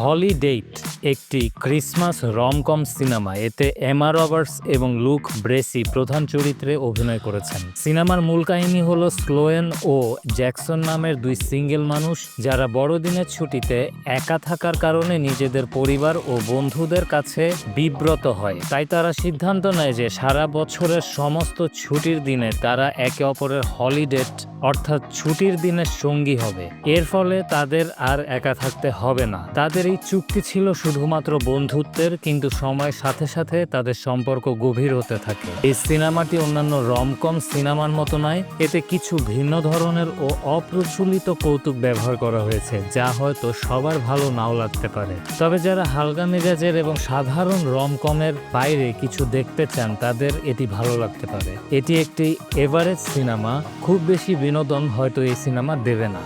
হলিডেট একটি Christmas romcom cinema. এতে এমা Roberts এবং লুক ব্রেসি প্রধান চরিত্রে অভিনয় করেছেন। সিনেমার মূল কাহিনী হল স্লোয়েন ও জ্যাকসন নামের দুই সিঙ্গেল মানুষ, যারা বড়দিনের ছুটিতে একা থাকার কারণে নিজেদের পরিবার ও বন্ধুদের কাছে বিব্রত হয়। তাই তারা সিদ্ধান্ত নেয় যে সারা বছরের সমস্ত ছুটির দিনে তারা একে অপরের হলিডেট অর্থাৎ ছুটির দিনের সঙ্গী হবে। এর ফলে তাদের আর একা থাকতে হবে না। তাদের এই চুক্তি ছিল শুধুমাত্র বন্ধুত্বের, কিন্তু সময়ের সাথে সাথে তাদের সম্পর্ক গভীর হতে থাকে। এই সিনেমাটি অন্যান্য রমকম সিনেমার মতো নয়, এতে কিছু ভিন্ন ধরনের ও অপ্রচলিত কৌতুক ব্যবহার করা হয়েছে, যা হয়তো সবার ভালো নাও লাগতে পারে। তবে যারা হালকা মেজাজের এবং সাধারণ রমকমের বাইরে কিছু দেখতে চান, তাদের এটি ভালো লাগতে পারে। এটি একটি এভারেজ সিনেমা, খুব বেশি বিনোদন হয়তো এই সিনেমা দেবে না।